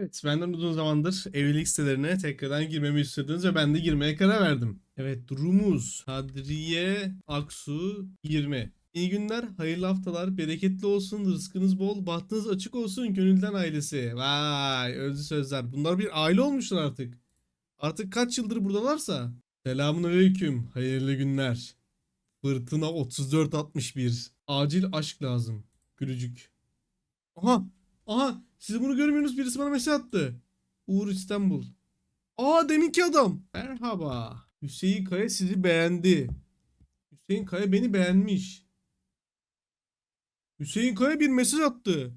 Evet, benden uzun zamandır evlilik sitelerine tekrardan girmemi istediniz ve ben de girmeye karar verdim. Evet, durumumuz Kadriye Aksu 20. İyi günler, hayırlı haftalar, bereketli olsun, rızkınız bol, bahtınız açık olsun, gönülden ailesi. Vay, özlü sözler. Bunlar bir aile olmuşlar artık. Artık kaç yıldır buradalarsa. Selamun aleyküm, hayırlı günler. Fırtına 3461. Acil aşk lazım. Gülücük. Aha, aha, siz bunu görmüyorsunuz, birisi bana mesaj attı. Uğur İstanbul. Aa deminki adam. Merhaba. Hüseyin Kaya sizi beğendi. Hüseyin Kaya beni beğenmiş. Hüseyin Kaya bir mesaj attı.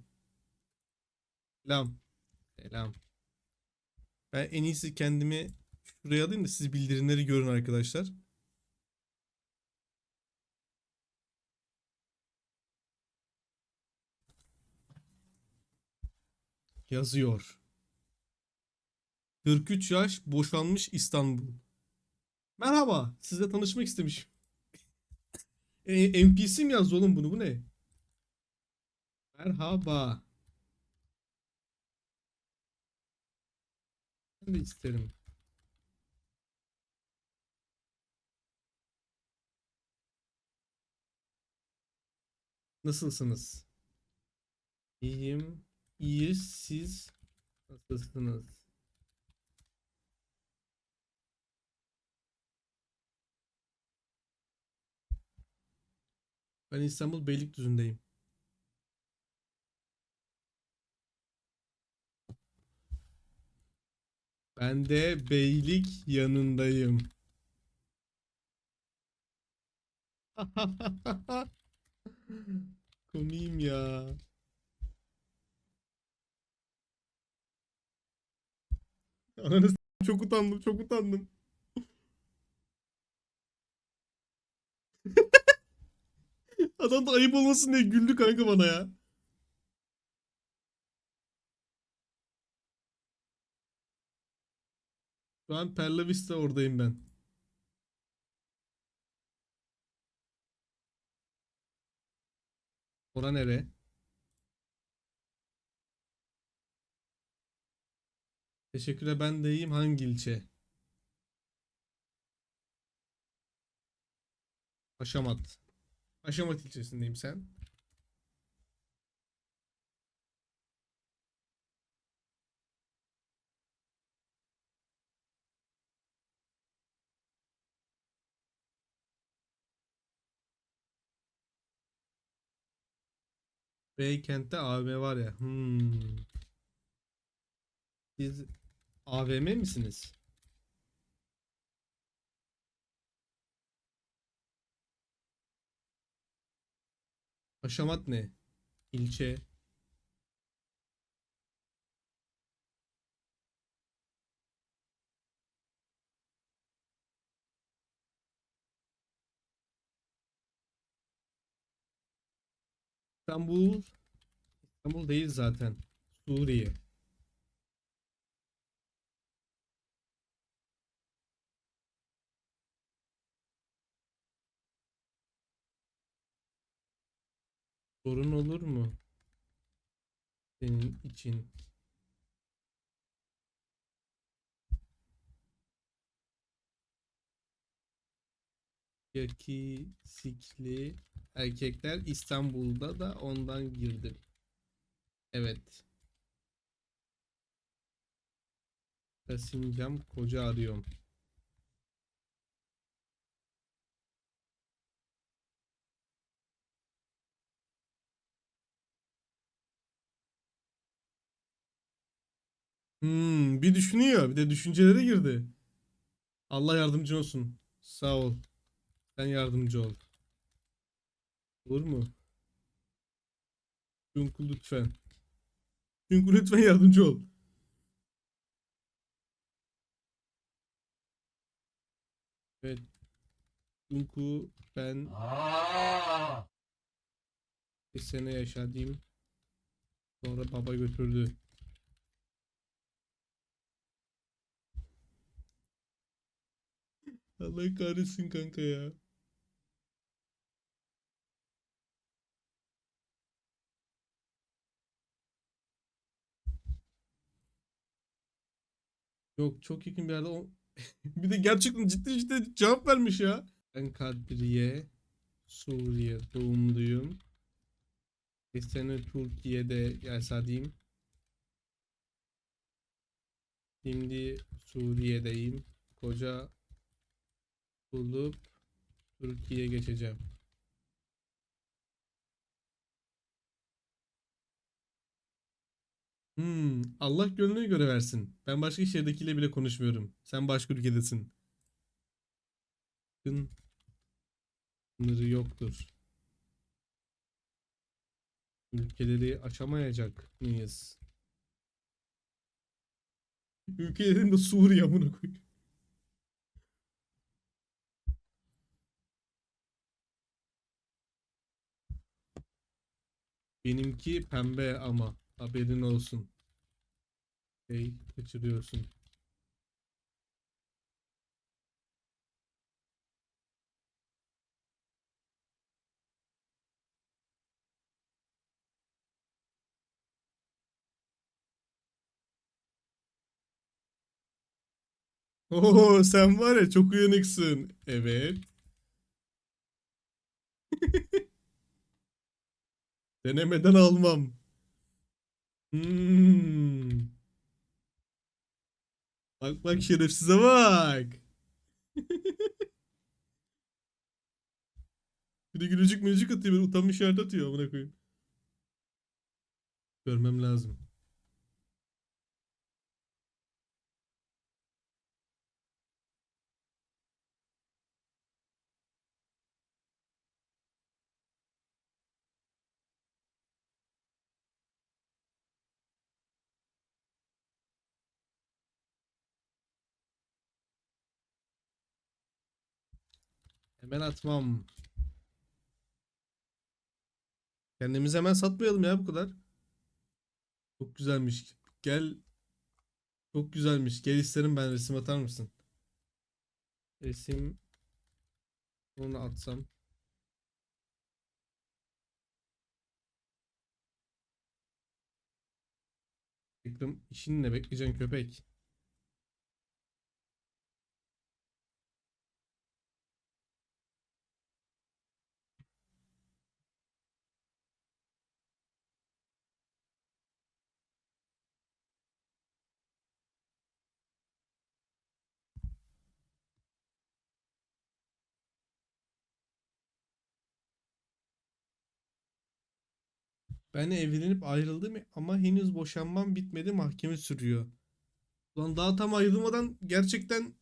Selam. Selam. Ben en iyisi kendimi şuraya alayım da siz bildirimleri görün arkadaşlar. Yazıyor. 43 yaş boşanmış İstanbul. Merhaba, sizle tanışmak istemişim. E, NPC mi yazdı oğlum bunu? Bu ne? Merhaba. Ben de isterim. Nasılsınız? İyiyim. İyi siz nasılsınız? Ben İstanbul Beylikdüzü'ndeyim. Ben de beylik yanındayım. Komiyim ya. Ananı s- çok utandım, çok utandım. Adam da ayıp olmasın diye güldü kanka bana ya. Şu an Perla Vista oradayım ben. Ora nere? Teşekkürler ben de iyiyim. Hangi ilçe? Aşamat. Aşamat ilçesindeyim sen. Beykent'te AVM var ya. Hmm. Siz AVM misiniz? Aşamat ne? İlçe. İstanbul. İstanbul değil zaten. Suriye. Sorun olur mu? Senin için. Yakisikli erkekler İstanbul'da da ondan girdim. Evet. Taşınacağım koca arıyorum. Hmm, bir düşünüyor. Bir de düşüncelere girdi. Allah yardımcın olsun. Sağ ol. Sen yardımcı ol. Olur mu? Çünkü lütfen. Çünkü lütfen yardımcı ol. Evet. Çünkü ben bir sene yaşadım. Sonra baba götürdü. Allah kahretsin kanka ya. Yok çok yakın bir yerde o... bir de gerçekten ciddi ciddi cevap vermiş ya. Ben Kadriye Suriye doğumluyum. Bir sene Türkiye'de yaşadım. Şimdi Suriye'deyim. Koca bulup Türkiye'ye geçeceğim. Hmm, Allah gönlüne göre versin. Ben başka şehirdekiyle bile konuşmuyorum. Sen başka ülkedesin. Sınırı yoktur. Ülkeleri açamayacak mıyız? Ülkelerin de Suriye amına koyayım. Benimki pembe ama haberin olsun. Şey kaçırıyorsun. Oo sen var ya çok uyanıksın. Evet. Denemeden almam. Hmm. Bak bak şerefsize bak. Bir de gülücük mülücük atıyor. Utanmış işaret atıyor. Amına koyayım. Görmem lazım. Hemen atmam. Kendimizi hemen satmayalım ya bu kadar. Çok güzelmiş. Gel. Çok güzelmiş. Gel isterim ben resim atar mısın? Resim. Onu atsam. Ekrem işin ne bekleyeceksin köpek? Ben evlenip ayrıldım ama henüz boşanmam bitmedi mahkeme sürüyor. Ulan daha tam ayrılmadan gerçekten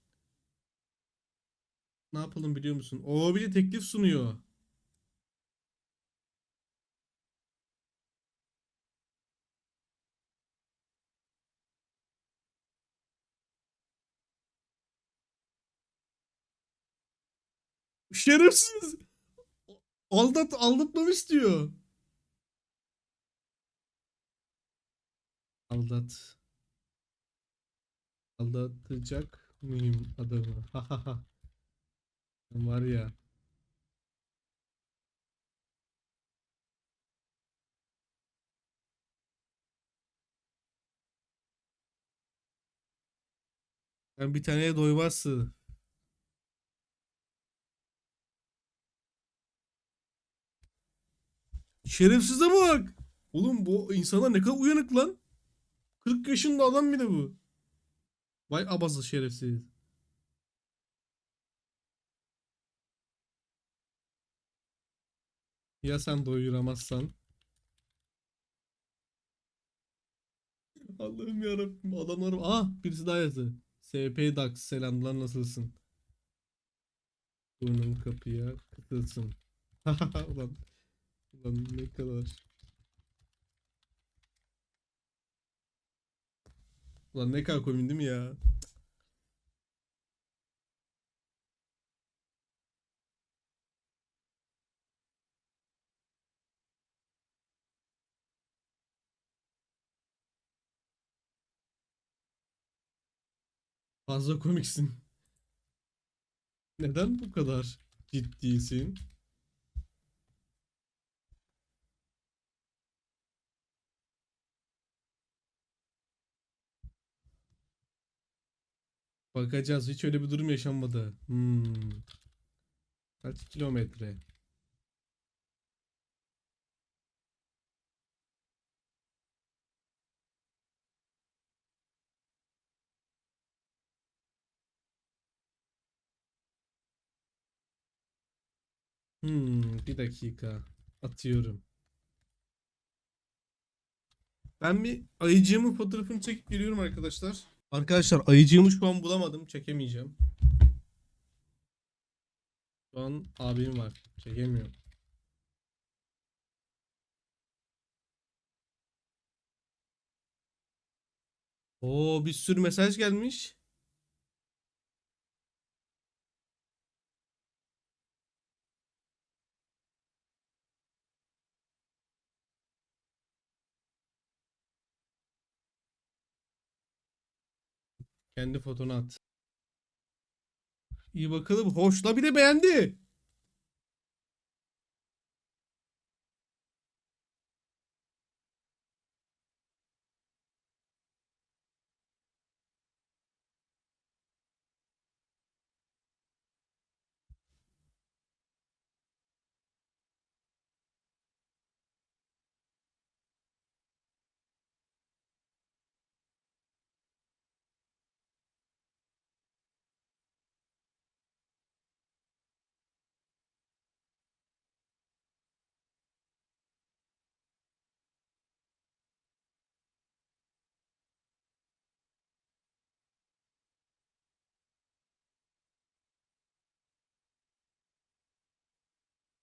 ne yapalım biliyor musun? O bir de teklif sunuyor. Şerefsiz. Aldat aldatmamı istiyor. Aldat. Aldatacak mıyım adamı? Ha. Var ya. Ben bir taneye doymazsın. Şerefsize bak. Oğlum bu insanlar ne kadar uyanık lan. 40 yaşında adam bir de bu. Vay abazı şerefsiz. Ya sen doyuramazsan? Allah'ım yarabbim adamlar ah birisi daha yazdı. SP Dax selamlar nasılsın? Burnum kapıya kıtılsın. ulan, ulan ne kadar. Ulan ne kadar komik değil mi ya? Fazla komiksin. Neden bu kadar ciddisin? Bakacağız. Hiç öyle bir durum yaşanmadı. Hmm. Kaç kilometre? Hmm, bir dakika. Atıyorum. Ben bir ayıcığımın fotoğrafını çekip geliyorum arkadaşlar. Arkadaşlar ayıcığımı şu an bulamadım. Çekemeyeceğim. Şu an abim var. Çekemiyorum. Oo bir sürü mesaj gelmiş. Kendi fotonu at. İyi bakalım. Hoşla bir de beğendi.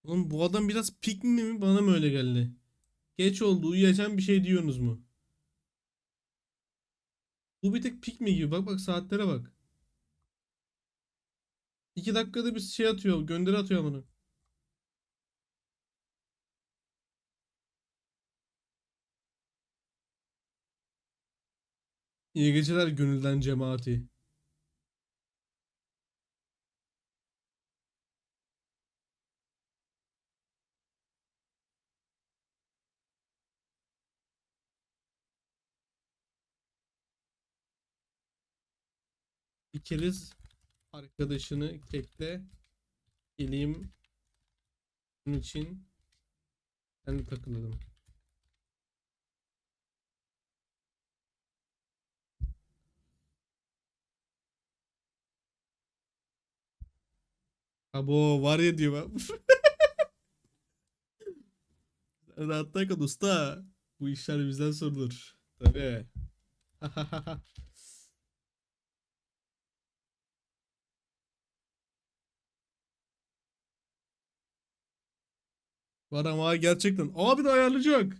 Oğlum bu adam biraz pik mi? Bana mı öyle geldi? Geç oldu uyuyacağım bir şey diyorsunuz mu? Bu bir tek pik mi gibi? Bak bak saatlere bak. İki dakikada bir şey atıyor. Gönderi atıyor bunu. İyi geceler gönülden cemaati. Keriz arkadaşını kekle geleyim bunun için ben de takıldım. Abo var ya diyor bak. Rahatta kal usta. Bu işler bizden sorulur. Tabii. Var ama gerçekten. Abi de ayarlayacak.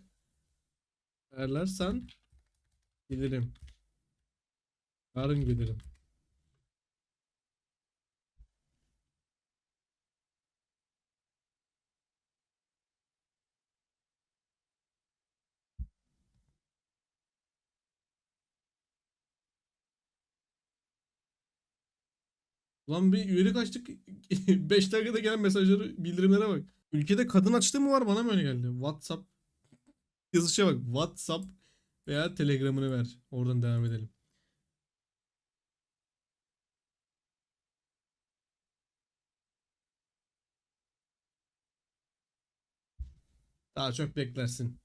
Ayarlarsan gelirim. Yarın gelirim. Lan bir üyelik açtık. 5 dakikada gelen mesajları, bildirimlere bak. Ülkede kadın açtığı mı var bana mı öyle geldi? WhatsApp yazışa bak. WhatsApp veya Telegram'ını ver. Oradan devam edelim. Daha çok beklersin.